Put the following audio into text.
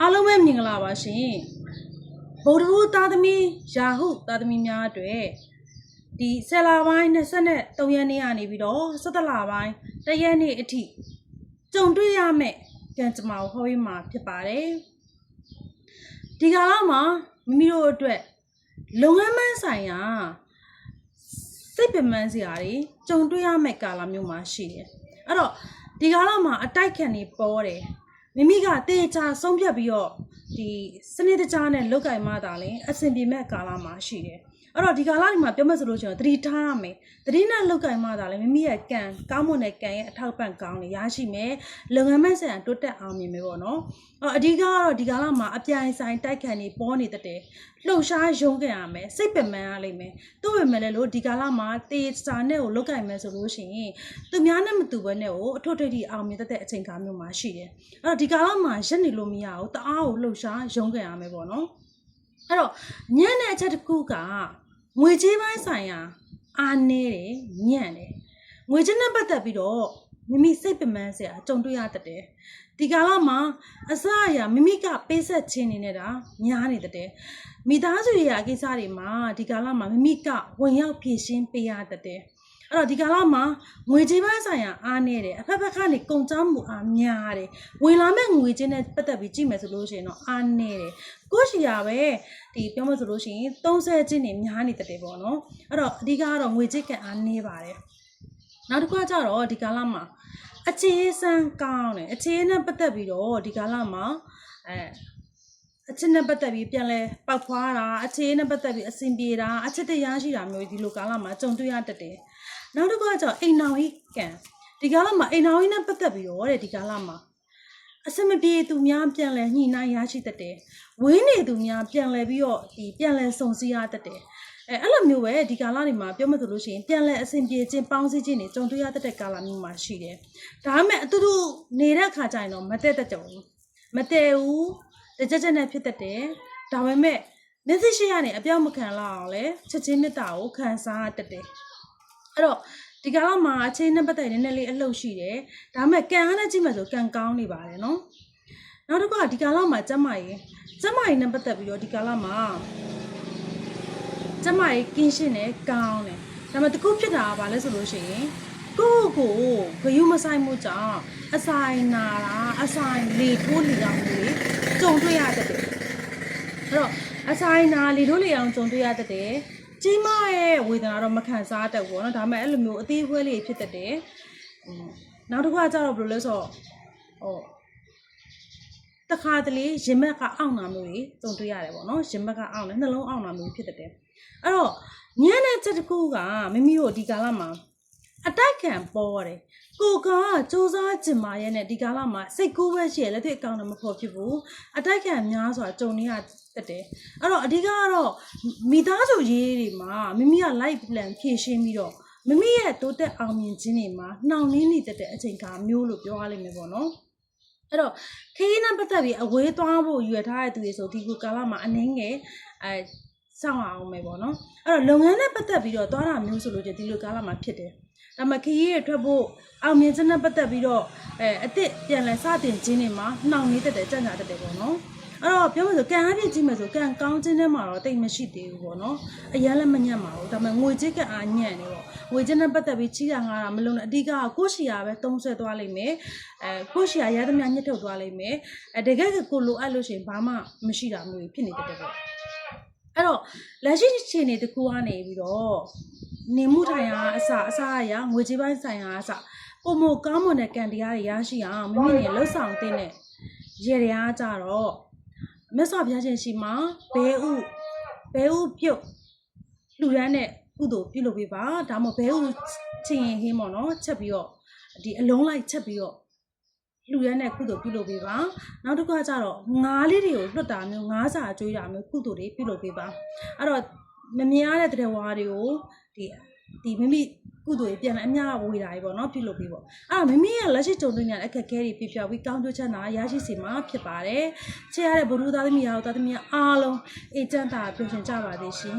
အားလုံးပဲမြင်ကြလာပါရှင်ဗုဒ္ဓဘုသားသမီးယာဟုသားသမီးများအတွက်ဒီဆယ်လပိုင်း23ရက်နေ့ကနေပြီးတော့17လပိုင်းတရက်နေ့အထိကြုံတွေ့ရမယ့်ကံကြမ္မာကိုဟောပြီးမှာဖြစ်ပါတယ်ဒီကာလမှာမိမိတို့အတွက်လုပ်ငန်းမဆိုင်ရာစိတ်ပင်ပန်းစရာတွေကြုံတွေ့ရမယ့်ကာလမျိုးမှာရှိတယ်အဲ့တော့ဒီကာလမှာအတိုက်ခံနေပေါ်တယ် မိမိကတေချာဆုံးဖြတ်ပြီးတော့ဒီစနစ်တကျနဲ့လောက်ကင်မှသာလဲအဆင်ပြေမဲ့ကာလမှာရှိတယ် အဲ့တော့ဒီကာလဒီမှာပြောမှဆိုလို့ရှိရင်သတိထားရမယ်သတိနဲ့လောက်ကင်မှသာလဲမိမိရဲ့ကံကောင်းမွန်တဲ့ကံရဲ့အထောက်ပံ့ကောင်းတွေရရှိမယ်လုပ်ငန်းမဲ့ဆိုင်ရာတိုးတက်အောင်မြင်မယ်ပေါ့နော်အဲ့အဓိကကတော့ဒီကာလမှာအပြိုင်ဆိုင်တိုက်ခံနေပေါ်နေတတ်တယ်လှုပ်ရှားရုန်းကန်ရမယ်စိတ်ပင်ပန်းရလိမ့်မယ်တို့ပေမဲ့လည်းလို့ဒီကာလမှာတေစာနဲ့ကိုလောက်ကင်မယ်ဆိုလို့ရှိရင်သူများနဲ့မတူဘဲနဲ့ကိုအထွတ်ထိပ်ထိအောင်မြင်တတ်တဲ့အချိန်ကာလမျိုးမှာရှိတယ်အဲ့တော့ဒီကာလမှာရက်နေလို့မရဘူးတအားကိုလှုပ်ရှားရုန်းကန်ရမယ်ပေါ့နော် အဲ့တော့ညံ့တဲ့အချက်တစ်ခုကငွေကြေးပိုင်းဆိုင်ရာအားနည်းတယ်ညံ့တယ်ငွေကြေးနဲ့ပတ်သက်ပြီးတော့မိမိစိတ်ပင်ပန်းစရာကြုံတွေ့ရတတ်တယ်ဒီကာလမှာအစအရာမိမိကပေးဆက်ခြင်းနေနေတာများနေတတ်တယ်မိသားစုရဲ့အကိစ္စတွေမှာဒီကာလမှာမိမိကဝင်ရောက်ဖြည့်ရှင်းပေးရတတ်တယ် အဲ့တော့ဒီကာလမှာငွေကြေးပိုင်းဆိုင်ရာအားနေတယ်အဖက်ဖက်ကနေကုန်ကြမှုအားများတယ်ဝင်လာမဲ့ငွေကြေးနဲ့ပတ်သက်ပြီးကြည့်မယ်ဆိုလို့ရှိရင်တော့အားနေတယ်ကိုယ့်ရှိရပဲဒီပြောမှဆိုလို့ရှိရင်30ချင်းနေများနေတတ်တယ်ပေါ့နော်အဲ့တော့အဓိကကတော့ငွေကြေးကအားနေပါတယ်နောက်တစ်ခုကကြတော့ဒီကာလမှာအခြေစံကောင်းတယ်အခြေနဲ့ပတ်သက်ပြီးတော့ဒီကာလမှာအဲအချက်နဲ့ပတ်သက်ပြီးပြန်လဲပောက်ဖွားတာအခြေနဲ့ပတ်သက်ပြီးအဆင်ပြေတာအချက်တရားရှိတာမျိုးဒီလိုကာလမှာကြုံတွေ့ရတတ်တယ် နောက်တစ်ခုကကျတော့အိမ်နောင်ကြီးကံဒီကာလမှာအိမ်နောင်ကြီးနဲ့ပတ်သက်ပြီးတော့တဲ့ဒီကာလမှာအစမပြေသူများပြန်လဲညှိနှိုင်းရရှိတတ်တယ်ဝင်းနေသူများပြန်လဲပြီးတော့ဒီပြန်လဲစုံစည်းရတတ်တယ်အဲအဲ့လိုမျိုးပဲဒီကာလတွေမှာပြောမှဆိုလို့ရှိရင်ပြန်လဲအဆင်ပြေခြင်းပေါင်းစည်းခြင်းတွေကြုံတွေ့ရတတ်တဲ့ကာလမျိုးမှာရှိတယ်ဒါပေမဲ့အတူတူနေတဲ့အခါကျရင်တော့မတက်တတ်ကြဘူးမတည့်ဘူးတကြက်ကြက်နဲ့ဖြစ်တတ်တယ်ဒါပေမဲ့မျက်စိရှိရနေအပြောင်းမခံလောက်အောင်လဲချက်ချင်းမေတ္တာကိုခံစားရတတ်တယ် အဲ့တော့ဒီကာလမှာအချိန်နဲ့ပတ်သက်ရင်နည်းနည်းလေးအလှုပ်ရှိတယ်ဒါပေမဲ့ကံအားနဲ့ကြည့်မှဆိုကံကောင်းနေပါတယ်နော်နောက်တစ်ခုကဒီကာလမှာကျမကြီးကျမကြီးနဲ့ပတ်သက်ပြီးတော့ဒီကာလမှာကျမကြီးကင်းရှင်းတယ်ကောင်းတယ်ဒါပေမဲ့တခုဖြစ်တာကဘာလဲဆိုလို့ရှိရင်ကိုယ့်ကိုယ်ဂယုမဆိုင်မှုကြောင့်အဆိုင်နာတာအဆိုင်လေထိုးလီအောင်မှုတွေကြုံတွေ့ရတတ်တယ်အဲ့တော့အဆိုင်နာလီတို့လေအောင်ကြုံတွေ့ရတတ်တယ် ကြီးမရဲ့ဝေဒနာတော့မခံစားတတ်ဘူးပေါ့နော်ဒါပေမဲ့အဲ့လိုမျိုးအသေးအဖွဲလေးဖြစ်တတ်တယ်อืมနောက်တစ်ခါကျတော့ဘယ်လိုလဲဆိုတော့ဟိုတခါတလေရင်မက်ကအောင့်နာမျိုးတွေကြုံတွေ့ရတယ်ပေါ့နော်ရင်မက်ကအောင့်တယ်နှလုံးအောင့်နာမျိုးဖြစ်တတ်တယ်အဲ့တော့ညနေချက်တစ်ခုကမိမိတို့ဒီကာလမှာ အတိုက်ခံပေါ်တယ်ကိုကစူးစမ်းကျင်မာရဲ့နဲ့ဒီကာလမှာစိတ်ကူးပဲရှိရလက်တွေ့အကောင့်တော့မဖို့ဖြစ်ဘူးအတိုက်ခံများစွာကြုံနေရတတ်တယ်အဲ့တော့အဓိကကတော့မိသားစုရေးတွေမှာမိမိက live plan ဖြည့်ရှင်းပြီးတော့မိမိရဲ့တိုးတက်အောင်မြင်ခြင်းတွေမှာနှောင့်နှင်းနေတတ်တဲ့အချိန်ကမျိုးလို့ပြောရလိမ့်မယ်ပေါ့နော်အဲ့တော့ခရီးနဲ့ပတ်သက်ပြီးအဝေးသွားဖို့ရွယ်ထားတဲ့သူတွေဆိုဒီခုကာလမှာအနှင်းငယ်အဲစောင့်အောင်မယ်ပေါ့နော်အဲ့တော့လုပ်ငန်းနဲ့ပတ်သက်ပြီးတော့သွားတာမျိုးဆိုလို့ကျဒီလိုကာလမှာဖြစ်တယ် ဒါမှခရီးရထွက်ဖို့အောင်မြင်ခြင်းနဲ့ပတ်သက်ပြီးတော့အဲအစ်စ်ပြန်လဲစတင်ခြင်းတွေမှာနှောင့်နှေးတတ်တယ်ကြံ့ကြာတတ်တယ်ပေါ့နော်အဲ့တော့ပြောမှဆိုကံအပြည့်ကြည့်မယ်ဆိုကံကောင်းခြင်းထဲမှာတော့တိတ်မရှိသေးဘူးပေါ့နော်အရန်လည်းမညံ့ပါဘူးဒါပေမဲ့ငွေကြေးကအားညံ့နေပေါ့ငွေကြေးနဲ့ပတ်သက်ပြီးချီးတာငါတာမလုံးနဲ့အဓိကကကိုယ့်ရှီယာပဲတုံးဆွဲသွားလိမ့်မယ်အဲကိုယ့်ရှီယာရသမျှညှစ်ထုတ်သွားလိမ့်မယ်အဲတကယ်ကိုလိုအပ်လို့ရှိရင်ဘာမှမရှိတာမျိုးဖြစ်နေတတ်တယ်ပေါ့ အဲ့တော့လက်ရှိအခြေအနေတစ်ခုကနေပြီးတော့နေမှုထိုင်ရာအစအစအရာငွေကြေးပိုင်းဆိုင်ရာအစပုံမကောင်းမွန်တဲ့ကံတရားတွေရရှိအောင်မိမိရဲ့လှုပ်ဆောင်တဲ့ရေတရားကြတော့မြတ်စွာဘုရားရှင်ရှိမှာဘဲဥဘဲဥပြုတ်လူရန်တဲ့ကုသိုလ်ပြုလုပ်ပေးပါဒါမှမဟုတ်ဘဲဥချင်းရင်ဟင်းပေါ့နော်ချက်ပြီးတော့ဒီအလုံးလိုက်ချက်ပြီးတော့ လူရန်တဲ့ကုသိုလ်ပြုလုပ်ပေးပါနောက်တစ်ခုကကြတော့ငါးလေးတွေကိုလွတ်တာမျိုးငါးစာကျွေးတာမျိုးကုသိုလ်တွေပြုလုပ်ပေးပါအဲ့တော့မမြင်ရတဲ့တဲ့ဝါတွေကိုဒီဒီမိမိကုသိုလ်တွေပြန်လဲအများဝေတာကြီးပေါ့နော်ပြုလုပ်ပေးပေါ့အဲ့တော့မိမိရဲ့လက်ရှိကြုံတွေ့နေရတဲ့အခက်အခဲတွေပြပြပြီးကောင်းကျိုးချမ်းသာရရှိစေမှာဖြစ်ပါတယ်ချေရတဲ့ဘုရုသားသမီးရောသားသမီးအားလုံးအေးချမ်းသာပျော်ရွှင်ကြပါသေးရှင်